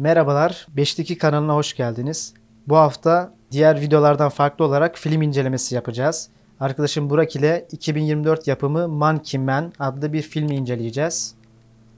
Merhabalar, 5'teki kanalına hoş geldiniz. Bu hafta diğer videolardan farklı olarak film incelemesi yapacağız. Arkadaşım Burak ile 2024 yapımı Monkey Man adlı bir filmi inceleyeceğiz.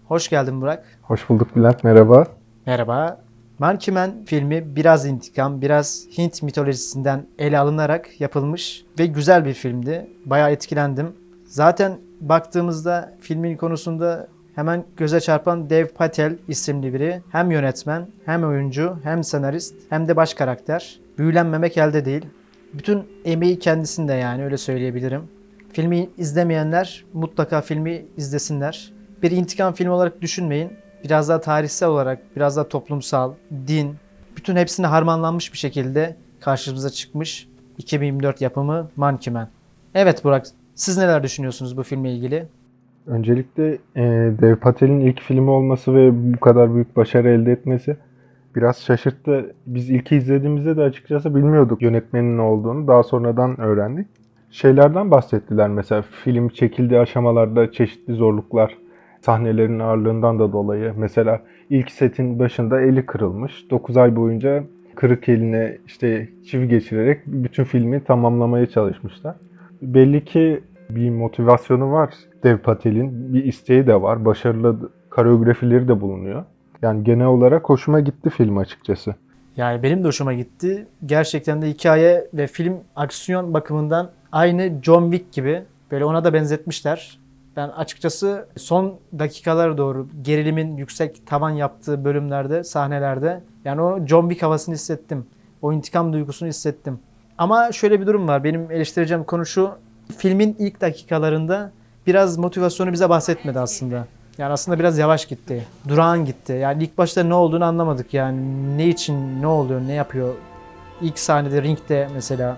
Hoş geldin Burak. Hoş bulduk Bülent, merhaba. Merhaba. Monkey Man filmi biraz intikam, biraz Hint mitolojisinden ele alınarak yapılmış ve güzel bir filmdi. Bayağı etkilendim. Zaten baktığımızda filmin konusunda hemen göze çarpan Dev Patel isimli biri hem yönetmen, hem oyuncu, hem senarist, hem de baş karakter. Büyülenmemek elde değil. Bütün emeği kendisinde yani öyle söyleyebilirim. Filmi izlemeyenler mutlaka filmi izlesinler. Bir intikam filmi olarak düşünmeyin. Biraz daha tarihsel olarak, biraz daha toplumsal, din, bütün hepsini harmanlanmış bir şekilde karşımıza çıkmış 2024 yapımı Monkey Man. Evet Burak, siz neler düşünüyorsunuz bu filmle ilgili? Öncelikle e, Dev Patel'in ilk filmi olması ve bu kadar büyük başarı elde etmesi biraz şaşırttı. Biz ilk izlediğimizde de açıkçası bilmiyorduk yönetmenin ne olduğunu. Daha sonradan öğrendik. Şeylerden bahsettiler mesela film çekildiği aşamalarda çeşitli zorluklar, sahnelerin ağırlığından da dolayı. Mesela ilk setin başında eli kırılmış. 9 ay boyunca kırık eline işte çivi geçirerek bütün filmi tamamlamaya çalışmışlar. Belli ki bir motivasyonu var Dev Patel'in. Bir isteği de var. Başarılı koreografileri de bulunuyor. Yani genel olarak hoşuma gitti film açıkçası. Yani benim de hoşuma gitti. Gerçekten de hikaye ve film aksiyon bakımından aynı John Wick gibi. Böyle ona da benzetmişler. Ben açıkçası son dakikalara doğru gerilimin yüksek tavan yaptığı bölümlerde, sahnelerde yani o John Wick havasını hissettim. O intikam duygusunu hissettim. Ama şöyle bir durum var. Benim eleştireceğim konu şu. Filmin ilk dakikalarında biraz motivasyonu bize bahsetmedi aslında. Yani aslında biraz yavaş gitti. Durağan gitti. Yani ilk başta ne olduğunu anlamadık. Yani ne için, ne oluyor, ne yapıyor. İlk sahnede ringde mesela.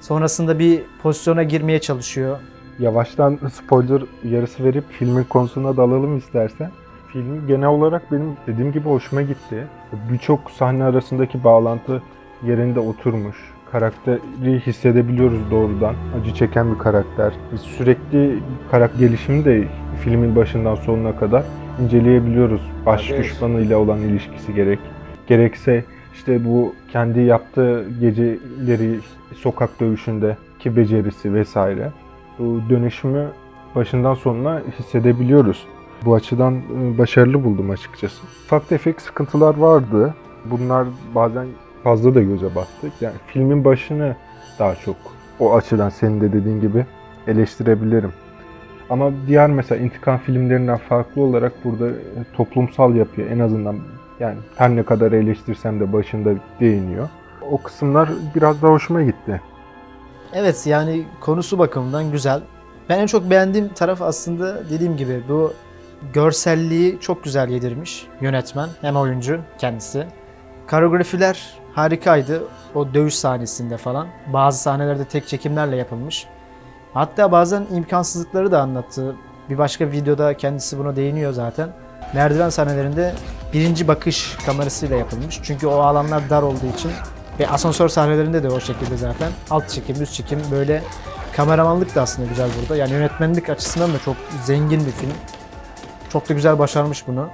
Sonrasında bir pozisyona girmeye çalışıyor. Yavaştan spoiler yarısı verip filmin konusuna dalalım istersen. Film genel olarak benim dediğim gibi hoşuma gitti. Birçok sahne arasındaki bağlantı yerinde oturmuş. Karakteri hissedebiliyoruz doğrudan. Acı çeken bir karakter. Sürekli karakter gelişimi de filmin başından sonuna kadar inceleyebiliyoruz. Baş Evet. düşmanıyla olan ilişkisi gerek. Gerekse işte bu kendi yaptığı geceleri sokak dövüşündeki becerisi vesaire. Bu dönüşümü başından sonuna hissedebiliyoruz. Bu açıdan e, başarılı buldum açıkçası. Ufak tefek sıkıntılar vardı. Bunlar bazen fazla da göze battık. Yani filmin başını daha çok o açıdan senin de dediğin gibi eleştirebilirim. Ama diğer mesela intikam filmlerinden farklı olarak burada e, toplumsal yapıya en azından yani her ne kadar eleştirsem de başında değiniyor. O kısımlar biraz daha hoşuma gitti. Evet yani konusu bakımından güzel. Ben en çok beğendiğim taraf aslında dediğim gibi bu görselliği çok güzel yedirmiş yönetmen hem oyuncu kendisi. Koreografiler harikaydı o dövüş sahnesinde falan. Bazı sahnelerde tek çekimlerle yapılmış. Hatta bazen imkansızlıkları da anlattı. Bir başka videoda kendisi buna değiniyor zaten. Merdiven sahnelerinde birinci bakış kamerasıyla yapılmış. Çünkü o alanlar dar olduğu için ve asansör sahnelerinde de o şekilde zaten. Alt çekim, üst çekim böyle kameramanlık da aslında güzel burada. Yani yönetmenlik açısından da çok zengin bir film. Çok da güzel başarmış bunu.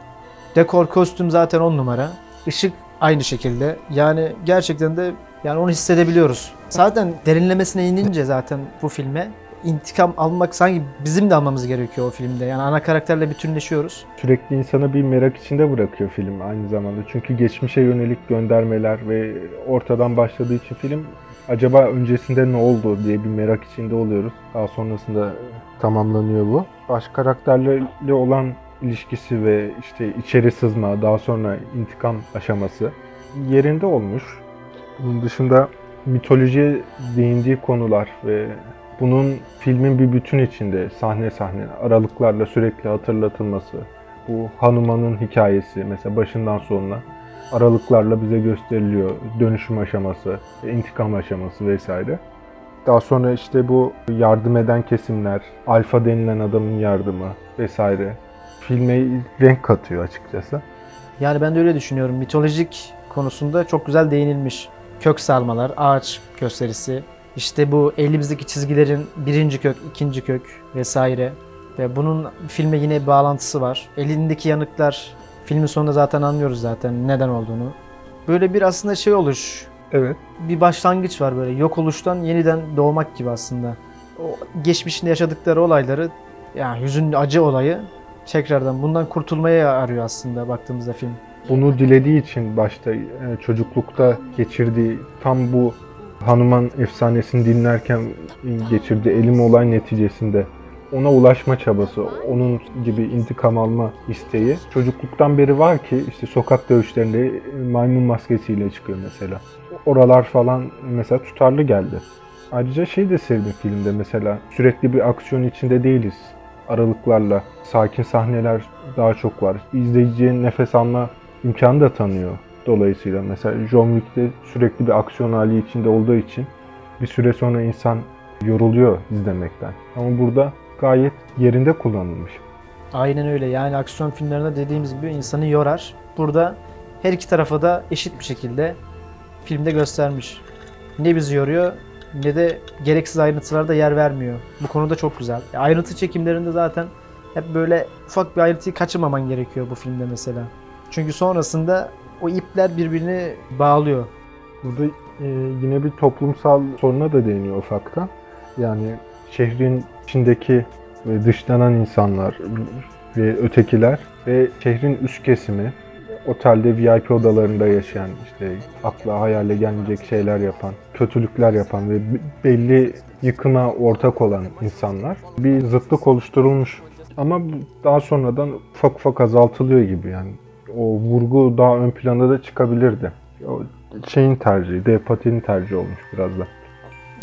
Dekor, kostüm zaten on numara. Işık aynı şekilde. Yani gerçekten de yani onu hissedebiliyoruz. Zaten derinlemesine inince zaten bu filme intikam almak sanki bizim de almamız gerekiyor o filmde. Yani ana karakterle bütünleşiyoruz. Sürekli insanı bir merak içinde bırakıyor film aynı zamanda. Çünkü geçmişe yönelik göndermeler ve ortadan başladığı için film acaba öncesinde ne oldu diye bir merak içinde oluyoruz. Daha sonrasında tamamlanıyor bu. Baş karakterlerle olan ilişkisi ve işte içeri sızma, daha sonra intikam aşaması yerinde olmuş. Bunun dışında mitolojiye değindiği konular ve bunun filmin bir bütün içinde sahne sahne aralıklarla sürekli hatırlatılması. Bu Hanuman'ın hikayesi mesela başından sonuna aralıklarla bize gösteriliyor. Dönüşüm aşaması, intikam aşaması vesaire. Daha sonra işte bu yardım eden kesimler, alfa denilen adamın yardımı vesaire filme renk katıyor açıkçası. Yani ben de öyle düşünüyorum. Mitolojik konusunda çok güzel değinilmiş. Kök salmalar, ağaç gösterisi, işte bu elimizdeki çizgilerin birinci kök, ikinci kök vesaire. Ve bunun filme yine bir bağlantısı var. Elindeki yanıklar Filmin sonunda zaten anlıyoruz zaten neden olduğunu. Böyle bir aslında şey oluş, Evet. bir başlangıç var böyle yok oluştan yeniden doğmak gibi aslında. O geçmişinde yaşadıkları olayları yani hüzünlü acı olayı tekrardan bundan kurtulmaya arıyor aslında baktığımızda film. Bunu dilediği için başta e, çocuklukta geçirdiği tam bu Hanuman efsanesini dinlerken geçirdiği elim olay neticesinde ona ulaşma çabası, onun gibi intikam alma isteği çocukluktan beri var ki işte sokak dövüşlerinde maymun maskesiyle çıkıyor mesela. Oralar falan mesela tutarlı geldi. Ayrıca şey de sevdim filmde mesela sürekli bir aksiyon içinde değiliz. Aralıklarla sakin sahneler daha çok var. İzleyiciye nefes alma imkanı da tanıyor. Dolayısıyla mesela John Wick'te sürekli bir aksiyon hali içinde olduğu için bir süre sonra insan yoruluyor izlemekten. Ama burada gayet yerinde kullanılmış. Aynen öyle yani aksiyon filmlerinde dediğimiz gibi insanı yorar. Burada her iki tarafa da eşit bir şekilde filmde göstermiş. Ne bizi yoruyor ne de gereksiz ayrıntılarda yer vermiyor. Bu konuda çok güzel. E, Ayrıntı çekimlerinde zaten hep böyle ufak bir ayrıntıyı kaçırmaman gerekiyor bu filmde mesela. Çünkü sonrasında o ipler birbirini bağlıyor. Burada e, yine bir toplumsal soruna da değiniyor ufaktan. Yani şehrin içindeki ve dışlanan insanlar ve ötekiler ve şehrin üst kesimi otelde VIP odalarında yaşayan işte akla hayale gelmeyecek şeyler yapan, kötülükler yapan ve belli yıkıma ortak olan insanlar bir zıtlık oluşturulmuş. Ama daha sonradan ufak ufak azaltılıyor gibi yani. O vurgu daha ön planda da çıkabilirdi. O şeyin tercihi, Dev Patil'in tercihi olmuş biraz da.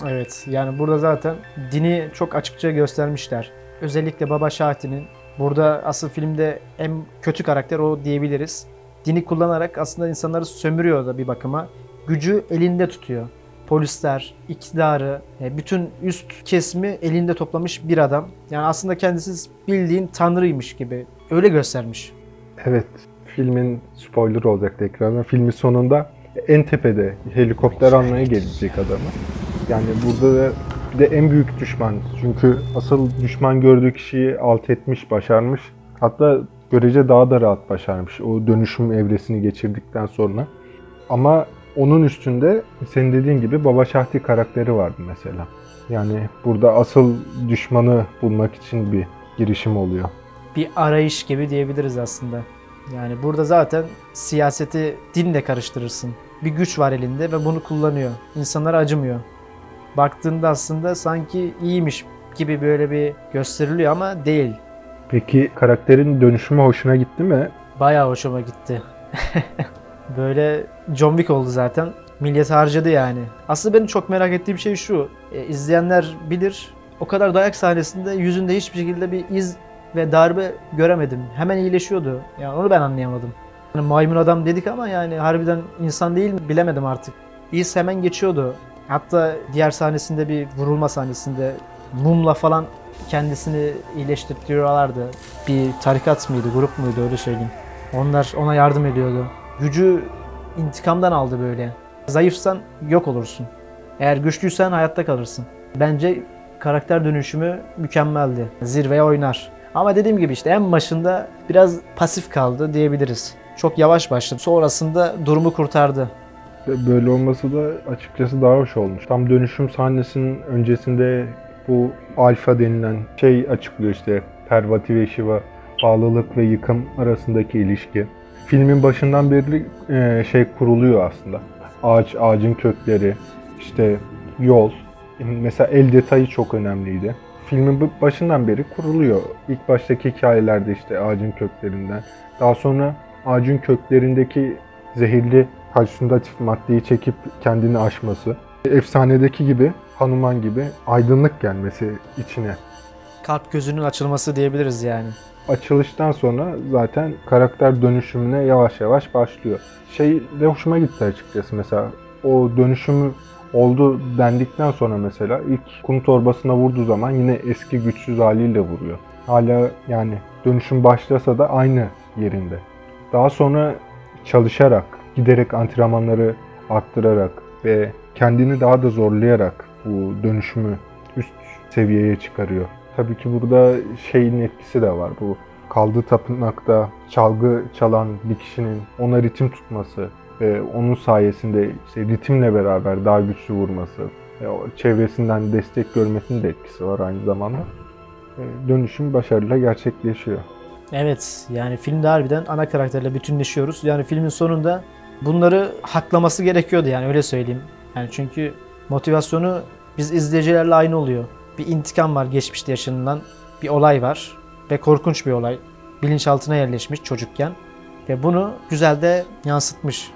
Evet yani burada zaten dini çok açıkça göstermişler. Özellikle Baba Şahti'nin burada asıl filmde en kötü karakter o diyebiliriz. Dini kullanarak aslında insanları sömürüyor da bir bakıma. Gücü elinde tutuyor. Polisler, iktidarı, e, bütün üst kesimi elinde toplamış bir adam. Yani aslında kendisi bildiğin tanrıymış gibi öyle göstermiş. Evet, filmin spoiler olacak ekranda. Filmin sonunda en tepede helikopter almaya gelecek adamı. Yani burada da bir de en büyük düşman. Çünkü asıl düşman gördüğü kişiyi alt etmiş, başarmış. Hatta görece daha da rahat başarmış o dönüşüm evresini geçirdikten sonra. Ama onun üstünde senin dediğin gibi Baba Şahti karakteri vardı mesela. Yani burada asıl düşmanı bulmak için bir girişim oluyor. bir arayış gibi diyebiliriz aslında. Yani burada zaten siyaseti dinle karıştırırsın. Bir güç var elinde ve bunu kullanıyor. İnsanlara acımıyor. Baktığında aslında sanki iyiymiş gibi böyle bir gösteriliyor ama değil. Peki karakterin dönüşümü hoşuna gitti mi? Bayağı hoşuma gitti. böyle John Wick oldu zaten. Millet harcadı yani. Aslında benim çok merak ettiğim şey şu. E, izleyenler bilir. O kadar dayak sahnesinde yüzünde hiçbir şekilde bir iz ve darbe göremedim. Hemen iyileşiyordu. Yani onu ben anlayamadım. Yani maymun adam dedik ama yani harbiden insan değil mi bilemedim artık. İz hemen geçiyordu. Hatta diğer sahnesinde bir vurulma sahnesinde mumla falan kendisini iyileştiriyorlardı. Bir tarikat mıydı, grup muydu öyle söyleyeyim. Onlar ona yardım ediyordu. Gücü intikamdan aldı böyle. Zayıfsan yok olursun. Eğer güçlüysen hayatta kalırsın. Bence karakter dönüşümü mükemmeldi. Zirveye oynar. Ama dediğim gibi işte en başında biraz pasif kaldı diyebiliriz. Çok yavaş başladı. Sonrasında durumu kurtardı. Böyle olması da açıkçası daha hoş olmuş. Tam dönüşüm sahnesinin öncesinde bu alfa denilen şey açıklıyor işte Parvati ve Shiva bağlılık ve yıkım arasındaki ilişki. Filmin başından beri e, şey kuruluyor aslında. Ağaç, ağacın kökleri, işte yol. Mesela el detayı çok önemliydi. Filmin başından beri kuruluyor. İlk baştaki hikayelerde işte ağacın köklerinden. Daha sonra ağacın köklerindeki zehirli halüsinatif maddeyi çekip kendini aşması. Efsanedeki gibi, Hanuman gibi aydınlık gelmesi içine. Kalp gözünün açılması diyebiliriz yani. Açılıştan sonra zaten karakter dönüşümüne yavaş yavaş başlıyor. Şey de hoşuma gitti açıkçası mesela. O dönüşümü oldu dendikten sonra mesela ilk kum torbasına vurduğu zaman yine eski güçsüz haliyle vuruyor. Hala yani dönüşüm başlasa da aynı yerinde. Daha sonra çalışarak, giderek antrenmanları arttırarak ve kendini daha da zorlayarak bu dönüşümü üst seviyeye çıkarıyor. Tabii ki burada şeyin etkisi de var. Bu kaldığı tapınakta çalgı çalan bir kişinin ona ritim tutması ve onun sayesinde işte ritimle beraber daha güçlü vurması o çevresinden destek görmesinin de etkisi var aynı zamanda. E, Dönüşüm başarıyla gerçekleşiyor. Evet yani filmde harbiden ana karakterle bütünleşiyoruz. Yani filmin sonunda bunları haklaması gerekiyordu yani öyle söyleyeyim. Yani çünkü motivasyonu biz izleyicilerle aynı oluyor. Bir intikam var geçmişte yaşanılan bir olay var ve korkunç bir olay. Bilinçaltına yerleşmiş çocukken ve bunu güzel de yansıtmış.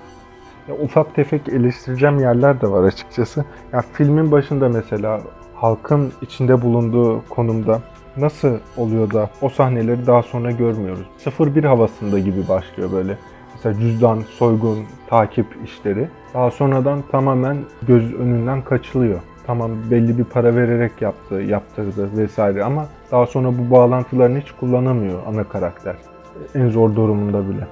Ya ufak tefek eleştireceğim yerler de var açıkçası. Ya filmin başında mesela halkın içinde bulunduğu konumda nasıl oluyor da o sahneleri daha sonra görmüyoruz. 01 havasında gibi başlıyor böyle. Mesela cüzdan, soygun, takip işleri. Daha sonradan tamamen göz önünden kaçılıyor. Tamam belli bir para vererek yaptı, yaptırdı vesaire ama daha sonra bu bağlantılarını hiç kullanamıyor ana karakter. En zor durumunda bile.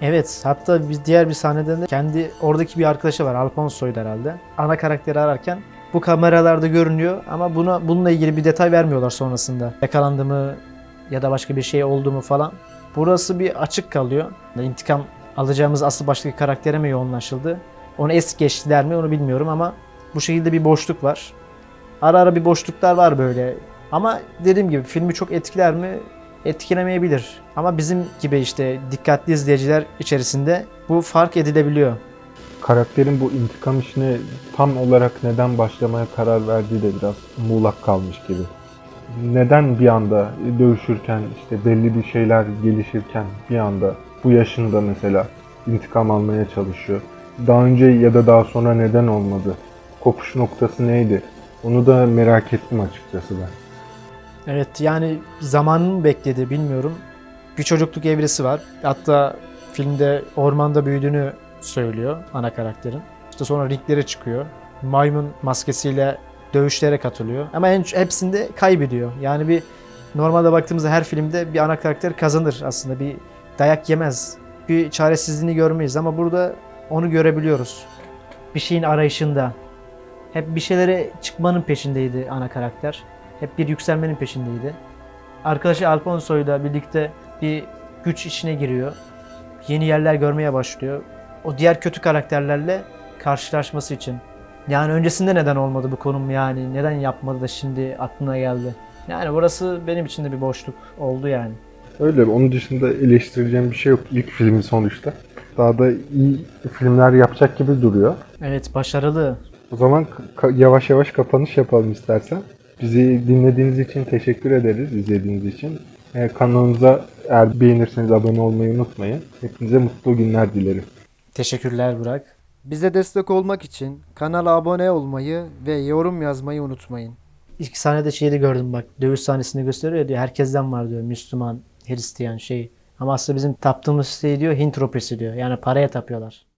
Evet hatta bir diğer bir sahnede de kendi oradaki bir arkadaşı var Alfonso'ydu herhalde. Ana karakteri ararken bu kameralarda görünüyor ama buna bununla ilgili bir detay vermiyorlar sonrasında. Yakalandı mı ya da başka bir şey oldu mu falan. Burası bir açık kalıyor. İntikam alacağımız asıl baştaki karaktere mi yoğunlaşıldı? Onu es geçtiler mi onu bilmiyorum ama bu şekilde bir boşluk var. Ara ara bir boşluklar var böyle. Ama dediğim gibi filmi çok etkiler mi? Etkilemeyebilir. Ama bizim gibi işte dikkatli izleyiciler içerisinde bu fark edilebiliyor. karakterin bu intikam işine tam olarak neden başlamaya karar verdiği de biraz muğlak kalmış gibi. Neden bir anda dövüşürken işte belli bir şeyler gelişirken bir anda bu yaşında mesela intikam almaya çalışıyor. Daha önce ya da daha sonra neden olmadı? Kopuş noktası neydi? Onu da merak ettim açıkçası ben. Evet yani zamanını mı bekledi bilmiyorum. Bir çocukluk evresi var. Hatta filmde ormanda büyüdüğünü söylüyor ana karakterin. İşte sonra ringlere çıkıyor. Maymun maskesiyle dövüşlere katılıyor. Ama en hepsinde kaybediyor. Yani bir normalde baktığımızda her filmde bir ana karakter kazanır aslında. Bir dayak yemez. Bir çaresizliğini görmeyiz ama burada onu görebiliyoruz. Bir şeyin arayışında. Hep bir şeylere çıkmanın peşindeydi ana karakter. Hep bir yükselmenin peşindeydi. Arkadaşı Alfonso'yla birlikte bir güç içine giriyor. Yeni yerler görmeye başlıyor. O diğer kötü karakterlerle karşılaşması için. Yani öncesinde neden olmadı bu konum yani? Neden yapmadı da şimdi aklına geldi? Yani burası benim için de bir boşluk oldu yani. Öyle onun dışında eleştireceğim bir şey yok ilk filmi sonuçta. Daha da iyi filmler yapacak gibi duruyor. Evet başarılı. O zaman ka- yavaş yavaş kapanış yapalım istersen. Bizi dinlediğiniz için teşekkür ederiz, izlediğiniz için. Ee, kanalımıza eğer beğenirseniz abone olmayı unutmayın. Hepinize mutlu günler dilerim. Teşekkürler Burak. Bize destek olmak için kanala abone olmayı ve yorum yazmayı unutmayın. İlk sahnede şeyi gördüm bak. Dövüş sahnesini gösteriyor diyor. Herkesten var diyor. Müslüman, Hristiyan şey. Ama aslında bizim taptığımız şey diyor Hint ropesi diyor. Yani paraya tapıyorlar.